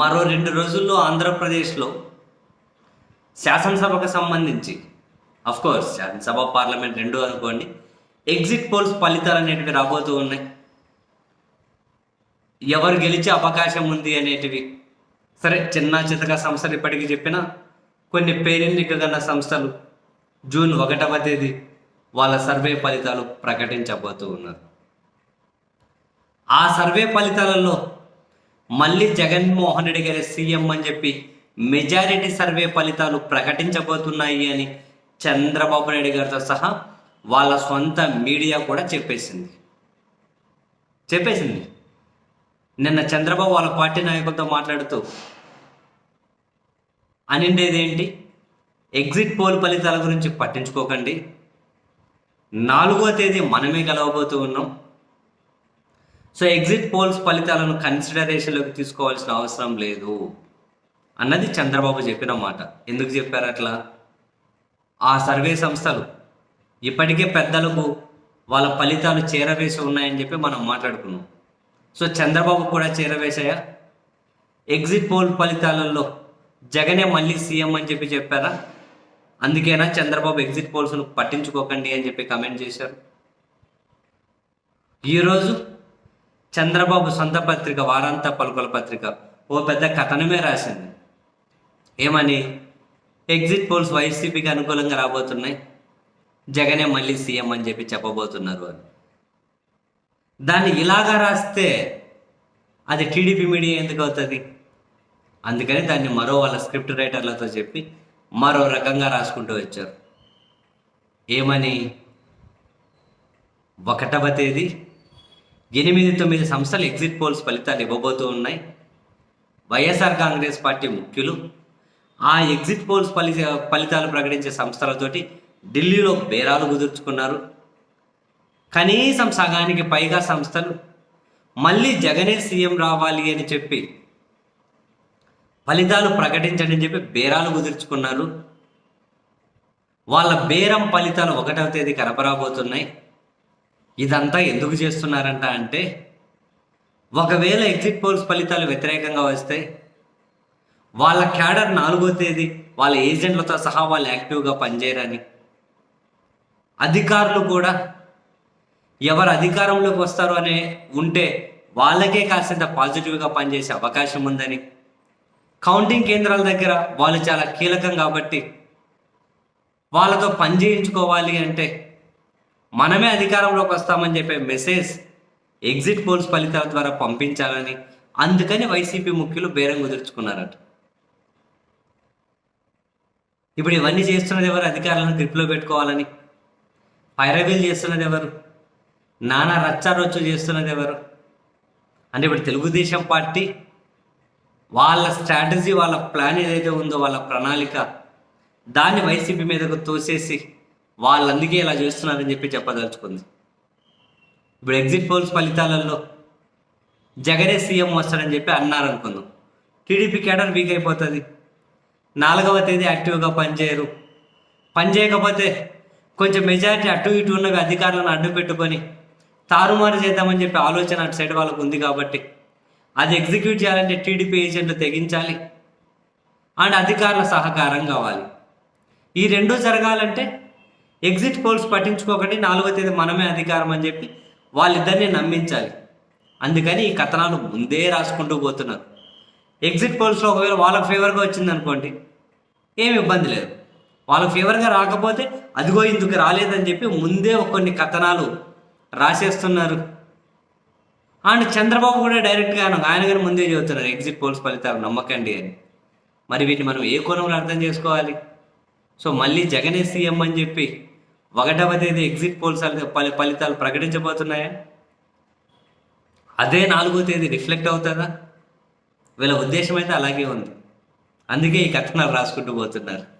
మరో రెండు రోజుల్లో ఆంధ్రప్రదేశ్లో శాసనసభకు సంబంధించి అఫ్ కోర్స్ శాసనసభ పార్లమెంట్ రెండు అనుకోండి ఎగ్జిట్ పోల్స్ ఫలితాలు అనేటివి రాబోతూ ఉన్నాయి. ఎవరు గెలిచే అవకాశం ఉంది అనేటివి. సరే చిన్న చితక సంస్థలు ఇప్పటికీ చెప్పినా కొన్ని పేరెన్నికగల సంస్థలు జూన్ ఒకటవ తేదీ వాళ్ళ సర్వే ఫలితాలు ప్రకటించబోతూ ఉన్నారు. ఆ సర్వే ఫలితాలలో మళ్ళీ జగన్మోహన్ రెడ్డి గారి సీఎం అని చెప్పి మెజారిటీ సర్వే ఫలితాలు ప్రకటించబోతున్నాయి అని చంద్రబాబు నాయుడు గారితో సహా వాళ్ళ సొంత మీడియా కూడా చెప్పేసింది. చెప్పేసింది. నిన్న చంద్రబాబు వాళ్ళ పార్టీ నాయకులతో మాట్లాడుతూ అనిండేది ఏంటి ఎగ్జిట్ పోల్ ఫలితాల గురించి పట్టించుకోకండి. నాలుగో తేదీ మనమే గెలవబోతూ ఉన్నాం. సో ఎగ్జిట్ పోల్స్ ఫలితాలను కన్సిడరేషన్లోకి తీసుకోవాల్సిన అవసరం లేదు. అన్నది చంద్రబాబు చెప్పిన మాట. ఎందుకు చెప్పారు అట్లా? ఆ సర్వే సంస్థలు ఇప్పటికే పెద్దలకు వాళ్ళ ఫలితాలు చేరవేసి ఉన్నాయని చెప్పి మనం మాట్లాడుకున్నాం. సో చంద్రబాబు కూడా చేరవేశాయా? ఎగ్జిట్ పోల్ ఫలితాలలో జగనే మళ్ళీ సీఎం అని చెప్పి చెప్పారా? అందుకేనా చంద్రబాబు ఎగ్జిట్ పోల్స్ను పట్టించుకోకండి అని చెప్పి కమెంట్ చేశారు. ఈరోజు చంద్రబాబు సొంత పత్రిక వారాంత పలుకుల పత్రిక ఓ పెద్ద కథనమే రాసింది. ఏమని? ఎగ్జిట్ పోల్స్ వైసీపీకి అనుకూలంగా రాబోతున్నాయి. జగనే మళ్ళీ సీఎం అని చెప్పి చెప్పబోతున్నారు అని. దాన్ని ఇలాగా రాస్తే అది టీడీపీ మీడియా ఎందుకు అవుతుంది? అందుకని దాన్ని మరో వాళ్ళ స్క్రిప్ట్ రైటర్లతో చెప్పి మరో రకంగా రాసుకుంటూ వచ్చారు. ఏమని? ఒకటవ తేదీ ఎనిమిది తొమ్మిది సంస్థలు ఎగ్జిట్ పోల్స్ ఫలితాలు ఇవ్వబోతూ ఉన్నాయి. వైఎస్ఆర్ కాంగ్రెస్ పార్టీ ముఖ్యులు ఆ ఎగ్జిట్ పోల్స్ ఫలి ఫలితాలు ప్రకటించే సంస్థలతోటి ఢిల్లీలో బేరాలు కుదుర్చుకున్నారు. కనీసం సగానికి పైగా సంస్థలు మళ్ళీ జగనే సీఎం రావాలి అని చెప్పి ఫలితాలు ప్రకటించండి అని చెప్పి బేరాలు కుదుర్చుకున్నారు. వాళ్ళ బేరం ఫలితాలు ఒకటవ తేదీ కనపరాబోతున్నాయి. ఇదంతా ఎందుకు చేస్తున్నారంట అంటే ఒకవేళ ఎగ్జిట్ పోల్స్ ఫలితాలు వ్యతిరేకంగా వస్తే వాళ్ళ క్యాడర్ నాలుగో తేదీ వాళ్ళ ఏజెంట్లతో సహా వాళ్ళు యాక్టివ్గా పనిచేయరని. అధికారులు కూడా ఎవరు అధికారంలోకి వస్తారు అనే ఉంటే వాళ్ళకే కాసింత పాజిటివ్గా పనిచేసే అవకాశం ఉందని. కౌంటింగ్ కేంద్రాల దగ్గర వాళ్ళు చాలా కీలకం కాబట్టి వాళ్ళతో పని చేయించుకోవాలి అంటే మనమే అధికారంలోకి వస్తామని చెప్పే మెసేజ్ ఎగ్జిట్ పోల్స్ ఫలితాల ద్వారా పంపించాలని అందుకని వైసీపీ ముఖ్యులు బేరం కుదుర్చుకున్నారట. ఇప్పుడు ఇవన్నీ చేస్తున్నది ఎవరు? అధికారులను గ్రిప్లో పెట్టుకోవాలని. పైరవీలు చేస్తున్నది ఎవరు? నానా రచ్చారొచ్చు చేస్తున్నది ఎవరు? అంటే ఇప్పుడు తెలుగుదేశం పార్టీ వాళ్ళ స్ట్రాటజీ వాళ్ళ ప్లాన్ ఏదైతే ఉందో వాళ్ళ ప్రణాళిక దాన్ని వైసీపీ మీదకు తోసేసి వాళ్ళందుకే ఇలా చేస్తున్నారని చెప్పి చెప్పదలుచుకుంది. ఇప్పుడు ఎగ్జిట్ పోల్స్ ఫలితాలలో జగనే సీఎం వస్తాడని చెప్పి అన్నారు అనుకుందాం టీడీపీ కేడర్ వీక్ అయిపోతుంది. నాలుగవ తేదీ యాక్టివ్గా పనిచేయరు. పని చేయకపోతే కొంచెం మెజారిటీ అటు ఇటు ఉన్నవి అధికారులను అడ్డు పెట్టుకొని తారుమారు చేద్దామని చెప్పి ఆలోచన అటు సైడ్ వాళ్ళకు ఉంది కాబట్టి అది ఎగ్జిక్యూట్ చేయాలంటే టీడీపీ ఏజెంట్లు తెగించాలి. అండ్ అధికారుల సహకారం కావాలి. ఈ రెండూ జరగాలంటే ఎగ్జిట్ పోల్స్ పట్టించుకోకండి నాలుగో తేదీ మనమే అధికారం అని చెప్పి వాళ్ళిద్దరిని నమ్మించాలి. అందుకని ఈ కథనాలు ముందే రాసుకుంటూ పోతున్నారు. ఎగ్జిట్ పోల్స్లో ఒకవేళ వాళ్ళకి ఫేవర్గా వచ్చిందనుకోండి ఏమి ఇబ్బంది లేదు. వాళ్ళకి ఫేవర్గా రాకపోతే అదిగో ఇందుకు రాలేదని చెప్పి ముందే కొన్ని కథనాలు రాసేస్తున్నారు. అండ్ చంద్రబాబు కూడా డైరెక్ట్గా ఆయన కానీ ముందే చెబుతున్నారు ఎగ్జిట్ పోల్స్ ఫలితాలు నమ్మకండి అని. మరి వీటిని మనం ఏ కోణంలో అర్థం చేసుకోవాలి? సో మళ్ళీ జగనే సీఎం అని చెప్పి ఒకటవ తేదీ ఎగ్జిట్ పోల్స్ ఫలి ఫలితాలు ప్రకటించబోతున్నాయా? అదే నాలుగో తేదీ రిఫ్లెక్ట్ అవుతుందా? వీళ్ళ ఉద్దేశం అయితే అలాగే ఉంది. అందుకే ఈ కథనాలు రాసుకుంటూ పోతున్నారు.